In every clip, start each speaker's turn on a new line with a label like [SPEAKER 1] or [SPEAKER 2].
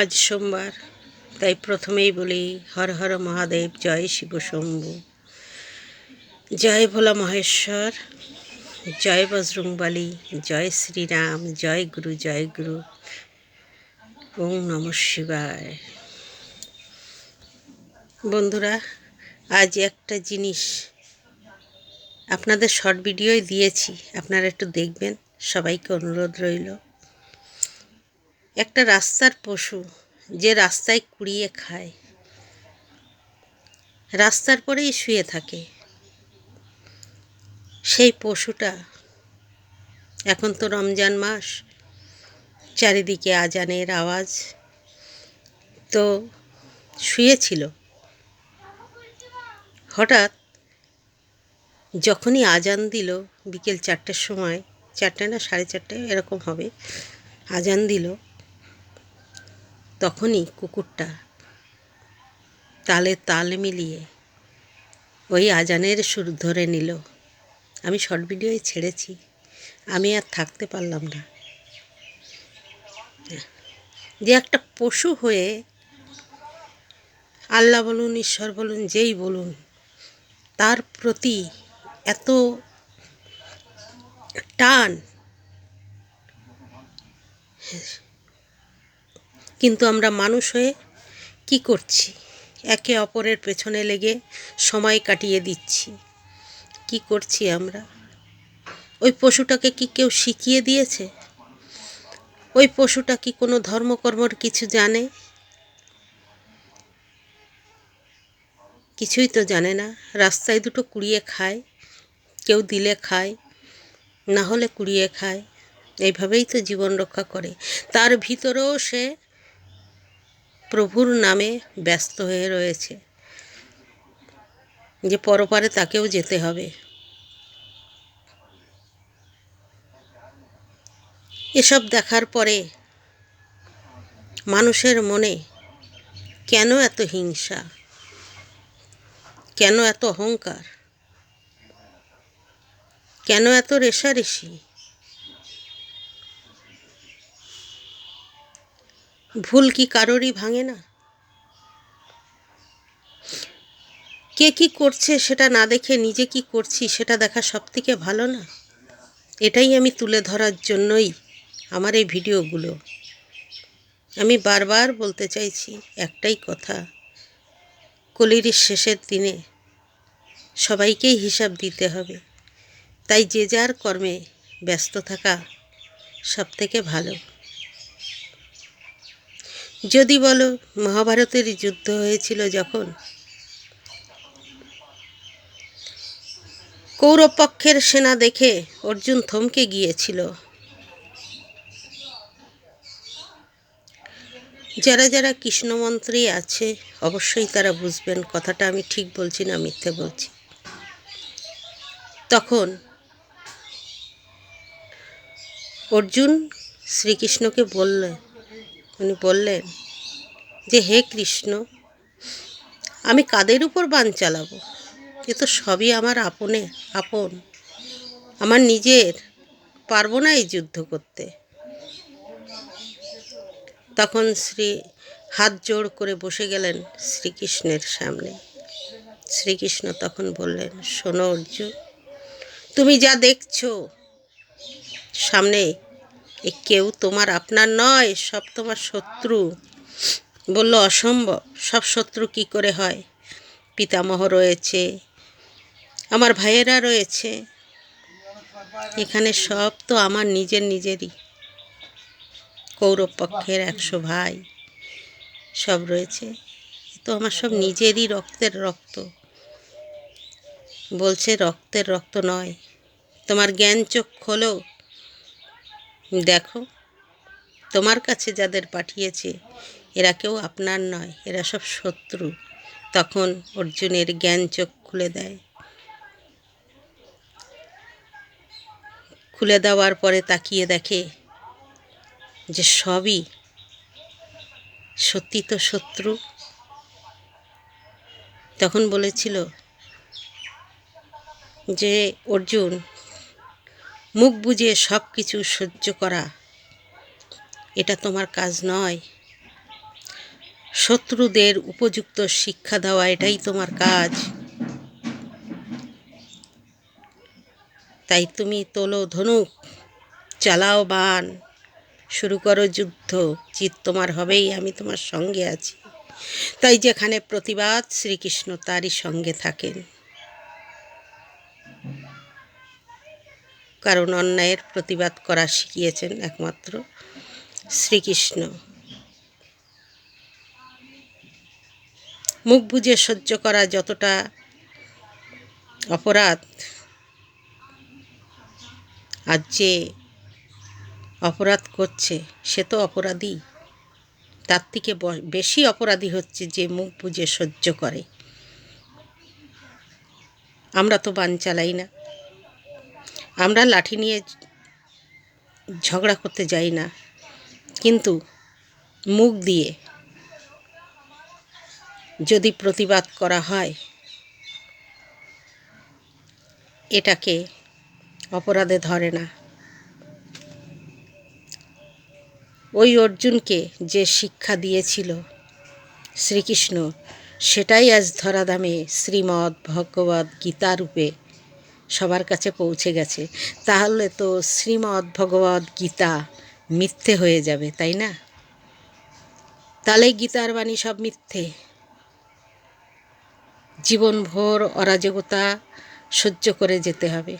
[SPEAKER 1] আজ সোমবার, তাই প্রথমেই বলি হর হর মহাদেব, জয় শিব শম্ভু। জয় ভোলা মহেশ্বর, জয় বজরংবালী, জয় শ্রীরাম, জয় গুরু জয় গুরু, ওং নম শিবায়। বন্ধুরা, আজ একটা জিনিস আপনাদের শর্ট ভিডিওই দিয়েছি, আপনারা একটু দেখবেন, সবাইকে অনুরোধ রইল। একটা রাস্তার পশু যে রাস্তায় কুড়িয়ে খায়। রাস্তার পরেই শুয়ে থাকে। সেই পশুটা এখন তো রমজান মাস, চারিদিকে আজানের আওয়াজ। তো শুয়েছিল। হঠাৎ যখনই আজান দিল, বিকেল চারটের সময়, চারটে না সাড়ে চারটে এরকম হবে, আজান দিল তখনই কুকুরটা তালে তাল মিলিয়ে ওই আজানের সুর ধরে নিল, আমি শর্ট ভিডিওয়ে ছেড়েছি, আমি আর থাকতে পারলাম না। যে একটা পশু হয়ে আল্লাহ বলুন, ঈশ্বর বলুন, যেই বলুন, তার প্রতি এত টান কিন্তু আমরা মানুষ হয়ে কি করছি? একে অপরের পেছনে লেগে সময় কাটিয়ে দিচ্ছি। কি করছি আমরা? ওই পশুটাকে কি কেউ শিখিয়ে দিয়েছে? ওই পশুটা কি কোনো ধর্মকর্মর কিছু জানে? কিছুই তো জানে না। রাস্তায় দুটো কুড়িয়ে খায়, কেউ দিলে খায়, না হলে কুড়িয়ে খায়। এইভাবেই তো জীবন রক্ষা করে। তার ভিতরেও সে প্রভুর নামে ব্যস্ত হয়ে রয়েছে যে পরপারে তাকেও যেতে হবে। এসব দেখার পরে মানুষের মনে, কেন এত হিংসা? কেন এত অহংকার? কেন এত রেশারেশি? ভুল কি কারোরই ভাঙে না? কে কি করছে সেটা না দেখে নিজে কি করছি সেটা দেখা সব থেকে ভালো না? এটাই আমি তুলে ধরার জন্যই আমার এই ভিডিওগুলো। আমি বারবার বলতে চাইছি একটাই কথা, কলির শেষের দিনে সবাইকেই হিসাব দিতে হবে। তাই যে যার কর্মে ব্যস্ত থাকা সব থেকে ভালো। যদি বলো, মহাভারতের যুদ্ধ হয়েছিল যখন? কৌরব পক্ষের সেনা দেখে অর্জুন থমকে গিয়েছিল। যারা যারা কৃষ্ণমন্ত্রী আছে, অবশ্যই তারা বুঝবেন, কথাটা আমি ঠিক বলছি না মিথ্যে বলছি। তখন অর্জুন শ্রীকৃষ্ণকে বললেন উনি বললেন যে, হে কৃষ্ণ, আমি কাদের উপর বান চালাবো? এ তো সবই আমার আপনে, আপন। আমার নিজের, পারব না এই যুদ্ধ করতে। তখন শ্রী, হাত জোড় করে বসে গেলেন শ্রীকৃষ্ণের সামনে। শ্রীকৃষ্ণ তখন বললেন, শোনো অর্জুন, তুমি যা দেখছ, সামনে এ কেউ তোমার আপনার নয়, সব তোমার শত্রু। বলল, অসম্ভব, সব শত্রু কি করে হয়? পিতামহ রয়েছে, আমার ভাইয়েরা রয়েছে, এখানে সব তো আমার নিজের নিজেরই। কৌরব পক্ষের একশো ভাই সব রয়েছে তো আমার সব নিজেরই রক্তের রক্ত। বলছে, রক্তের রক্ত নয়, তোমার জ্ঞান চোখ খোলো দেখো, তোমার কাছে যাদের পাঠিয়েছে, এরা কেউ আপনার নয়, এরা সব শত্রু। তখন অর্জুনের জ্ঞান চোখ খুলে দেয়। খুলে দেওয়ার পরে তাকিয়ে দেখে যে সবই সত্যি তো শত্রু। তখন বলেছিল যে, অর্জুন মুখ বুঝে সব কিছু সহ্য করা, এটা তোমার কাজ নয়। শত্রুদের উপযুক্ত শিক্ষা দেওয়া, এটাই তোমার কাজ। তাই তুমি তোলো ধনুক, চালাও বান, শুরু করো যুদ্ধ, জিত তোমার হবেই, আমি তোমার সঙ্গে আছি। তাই যেখানে প্রতিবাদ, শ্রীকৃষ্ণ তারই সঙ্গে থাকেন। কারণ অন্যায়ের প্রতিবাদ করা শিখিয়েছেন একমাত্র শ্রীকৃষ্ণ। মুখ বুজে সহ্য করা যতটা অপরাধ, আর যে অপরাধ করছে সে তো অপরাধী। তার থেকে বেশি অপরাধী হচ্ছে যে মুখ বুজে সহ্য করে। আমরা তো বান চালাই না। আমরা লাঠি নিয়ে ঝগড়া করতে যাই না। কিন্তু মুখ দিয়ে যদি প্রতিবাদ করা হয়, এটাকে অপরাধে ধরে না। ওই অর্জুনকে যে শিক্ষা দিয়েছিল শ্রীকৃষ্ণ, সেটাই আজ ধরাধামে শ্রীমদ্ ভগবদ্ গীতা রূপে সবার কাছে পৌঁছে গেছে। তাহলে তো শ্রীমদ্ ভগবদ্ গীতা মিথ্যে হয়ে যাবে, তাই না? তাহলে গীতার বাণী সব মিথ্যে। জীবনভর অরাজকতা সহ্য করে যেতে হবে।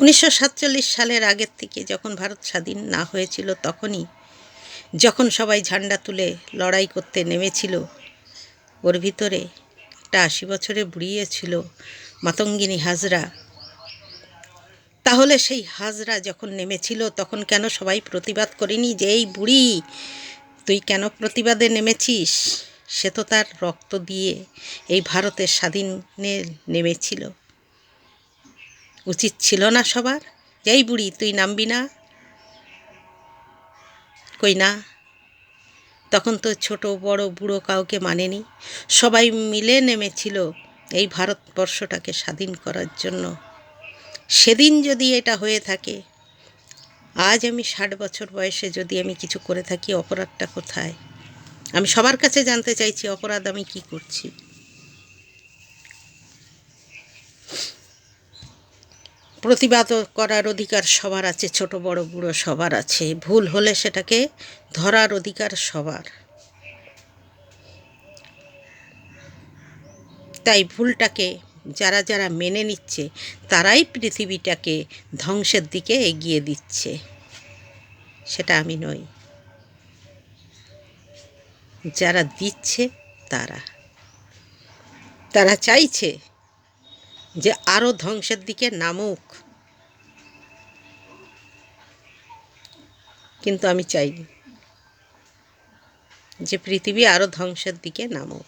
[SPEAKER 1] উনিশশো সাতচল্লিশ সালের আগের থেকে যখন ভারত স্বাধীন না হয়েছিল তখনই, যখন সবাই ঝান্ডা তুলে লড়াই করতে নেমেছিল, ওর ভিতরে একটা আশি বছরে বুড়িয়ে ছিল মাতঙ্গিনী হাজরা। তাহলে সেই হাজরা যখন নেমেছিল, তখন কেন সবাই প্রতিবাদ করেনি যে, এই বুড়ি, তুই কেন প্রতিবাদে নেমেছিস? সে তো তার রক্ত দিয়ে এই ভারতের স্বাধীনে নেমেছিল। উচিত ছিল না সবার যেই বুড়ি, তুই নামবি না? কই না? তখন তো ছোট, বড়, বুড়ো কাউকে মানেনি। সবাই মিলে নেমেছিল এই ভারতবর্ষটাকে স্বাধীন করার জন্য। সেদিন যদি এটা হয়ে থাকে, আজ আমি ষাট বছর বয়সে যদি আমি কিছু করে থাকি, অপরাধটা কোথায়? আমি সবার কাছে জানতে চাইছি, অপরাধ আমি কি করছি? প্রতিবাদ করার অধিকার সবার আছে, ছোট বড় বুড়ো সবার আছে। ভুল হলে সেটাকে ধরার অধিকার সবার। তাই ভুলটাকে যারা যারা মেনে নিচ্ছে, তারাই পৃথিবীটাকে ধ্বংসের দিকে এগিয়ে দিচ্ছে। সেটা আমি নই। যারা দিচ্ছে, তারা। তারা চাইছে যে আরও ধ্বংসের দিকে নামুক। কিন্তু আমি চাইনি যে পৃথিবী আরও ধ্বংসের দিকে নামুক।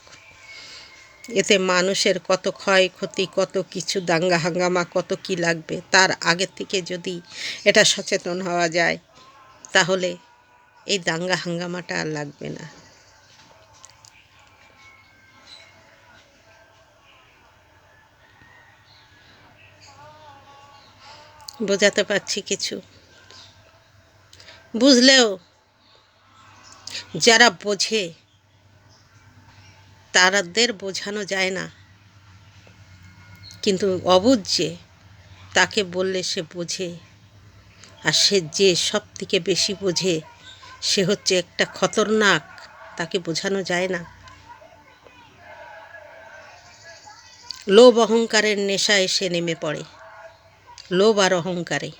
[SPEAKER 1] এতে মানুষের কত ক্ষয়ক্ষতি কত কিছু দাঙ্গা হাঙ্গামা, কত কি লাগবে, তার আগে থেকে যদি এটা সচেতন হওয়া যায়, তাহলে এই দাঙ্গা হাঙ্গামাটা আর লাগবে না। বোঝাতে পারছি কিছু। বুঝলেও যারা বোঝে, তারাদের বোঝানো যায় না। কিন্তু অবুঝ যে তাকে বললে সে বোঝে, আর সে যে সব থেকে বেশি বোঝে, সে হচ্ছে একটা খতরনাক, তাকে বোঝানো যায় না। লোভ অহংকারের নেশা এসে নেমে পড়ে। লোভ আর অহংকারে।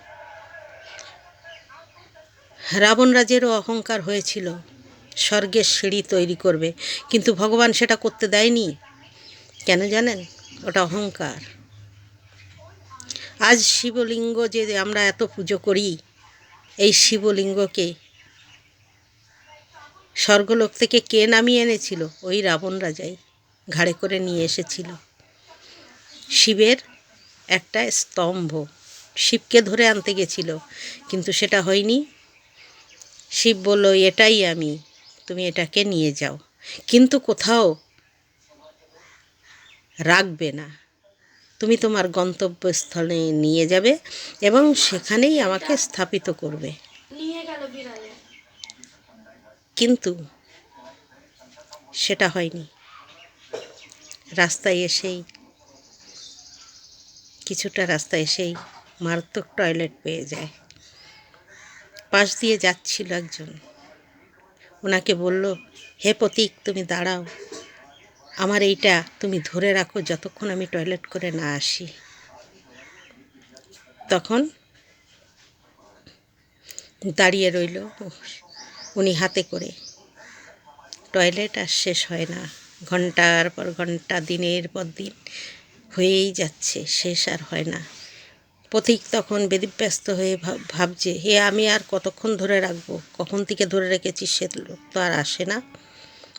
[SPEAKER 1] রাবণ রাজেরও অহংকার হয়েছিল। স্বর্গের সিঁড়ি তৈরি করবে, কিন্তু ভগবান সেটা করতে দেয়নি। কেন জানেন? ওটা অহংকার। আজ শিবলিঙ্গ যে আমরা এত পুজো করি, এই শিবলিঙ্গকে স্বর্গলোক থেকে কে নামিয়ে এনেছিল? ওই রাবণ রাজাই ঘাড়ে করে নিয়ে এসেছিল। শিবের একটা স্তম্ভ। শিবকে ধরে আনতে গেছিল কিন্তু সেটা হয়নি। শিব বলল এটাই আমি তুমি এটাকে নিয়ে যাও। কিন্তু কোথাও রাখবে না। তুমি তোমার গন্তব্যস্থলে নিয়ে যাবে এবং সেখানেই আমাকে স্থাপিত করবে। কিন্তু সেটা হয়নি। রাস্তায় এসেই কিছুটা রাস্তায় এসেই মারাত্মক টয়লেট পেয়ে যায়। পাশ দিয়ে যাচ্ছিল একজন। ওনাকে বলল, হে প্রতীক, তুমি দাঁড়াও। আমার এইটা তুমি ধরে রাখো যতক্ষণ আমি টয়লেট করে না আসি। তখন দাঁড়িয়ে রইল উনি হাতে করে। টয়লেট আর শেষ হয় না। ঘণ্টার পর ঘণ্টা, দিনের পর দিন হয়েই যাচ্ছে, শেষ আর হয় না। পথিক তখন বেদিব্যস্ত হয়ে ভাব- ভাবছে, হে, আমি আর কতক্ষণ ধরে রাখব? কখন থেকে ধরে রেখেছি সে লোক তো আর আসে না।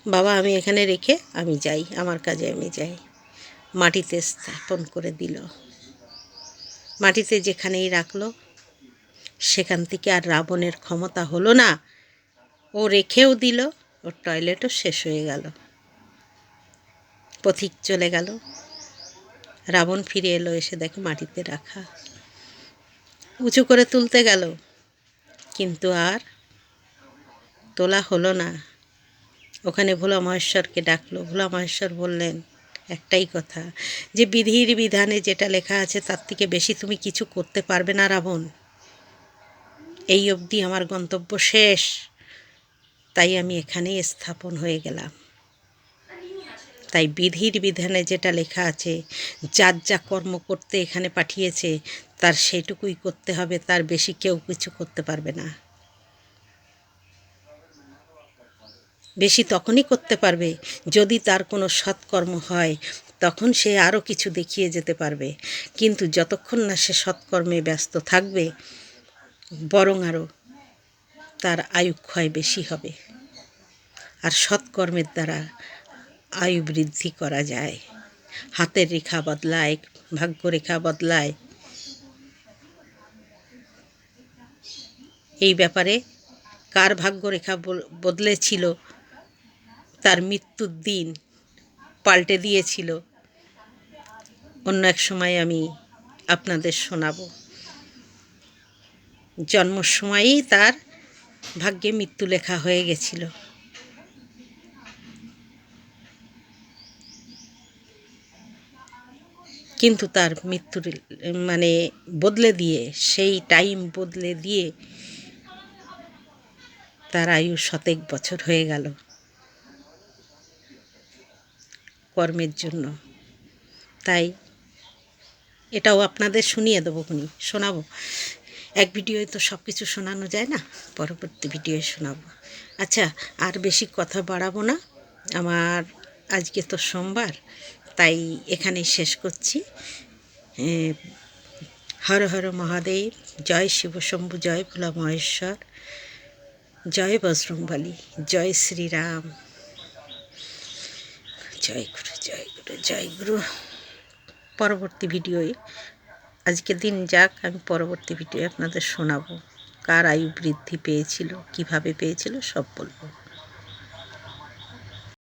[SPEAKER 1] বাবা, আমি এখানে রেখে আমি যাই, আমার কাজে আমি যাই। মাটিতে স্থাপন করে দিল। মাটিতে যেখানেই রাখল, সেখান থেকে আর রাবণের ক্ষমতা হলো না। ও রেখেও দিল, ওর টয়লেটও শেষ হয়ে গেল। পথিক চলে গেল। রাবণ ফিরে এলো, এসে দেখে মাটিতে রাখা উঁচু করে তুলতে গেল। কিন্তু আর তোলা হলো না। ওখানে ভোলা মহেশ্বরকে ডাকলো। ভোলা মহেশ্বর বললেন, একটাই কথা, যে বিধির বিধানে যেটা লেখা আছে তার থেকে বেশি তুমি কিছু করতে পারবে না রাবণ। এই অবধি আমার গন্তব্য শেষ। তাই আমি এখানেই স্থাপন হয়ে গেলাম। তাই বিধির বিধানে যেটা লেখা আছে, যার যা কর্ম করতে এখানে পাঠিয়েছে তার সেটুকুই করতে হবে, তার বেশি কেউ কিছু করতে পারবে না। বেশি তখনই করতে পারবে যদি তার কোনো সৎকর্ম হয়, তখন সে আরও কিছু দেখিয়ে যেতে পারবে। কিন্তু যতক্ষণ না সে সৎকর্মে ব্যস্ত থাকবে, বরং আরও তার আয়ু ক্ষয় বেশি হবে। আর সৎকর্মের দ্বারা আয়ু বৃদ্ধি করা যায়। হাতের রেখা বদলায়, ভাগ্যরেখা বদলায় এই ব্যাপারে কার ভাগ্যরেখা বদলেছিল? তার মৃত্যুর দিন পাল্টে দিয়েছিল। অন্য এক সময় আমি আপনাদের শোনাব। জন্মর সময়ই তার ভাগ্যে মৃত্যু লেখা হয়ে গেছিল। কিন্তু তার মৃত্যুর মানে বদলে দিয়ে, সেই টাইম বদলে দিয়ে তার আয়ু শতেক বছর হয়ে গেল। কর্মের জন্য। তাই এটাও আপনাদের শুনিয়ে দেবো খুনি, শোনাবো। এক ভিডিওয় তো সব কিছু শোনানো যায় না, পরবর্তী ভিডিওয়ে শোনাবো। আচ্ছা আর বেশি কথা বাড়াবো না। আমার আজকে তো সোমবার, তাই এখানেই শেষ করছি। হর হর মহাদেব, জয় শিবশম্ভু জয় ভোলা মহেশ্বর। জয় বজরংবলী, জয় শ্রীরাম। জয় গুরু জয় গুরু জয় গুরু। পরবর্তী ভিডিওয়ে আজকে দিন যাক, আমি পরবর্তী ভিডিও আপনাদের শোনাবো। কার আয়ু বৃদ্ধি পেয়েছিল, কীভাবে পেয়েছিল, সব বলব।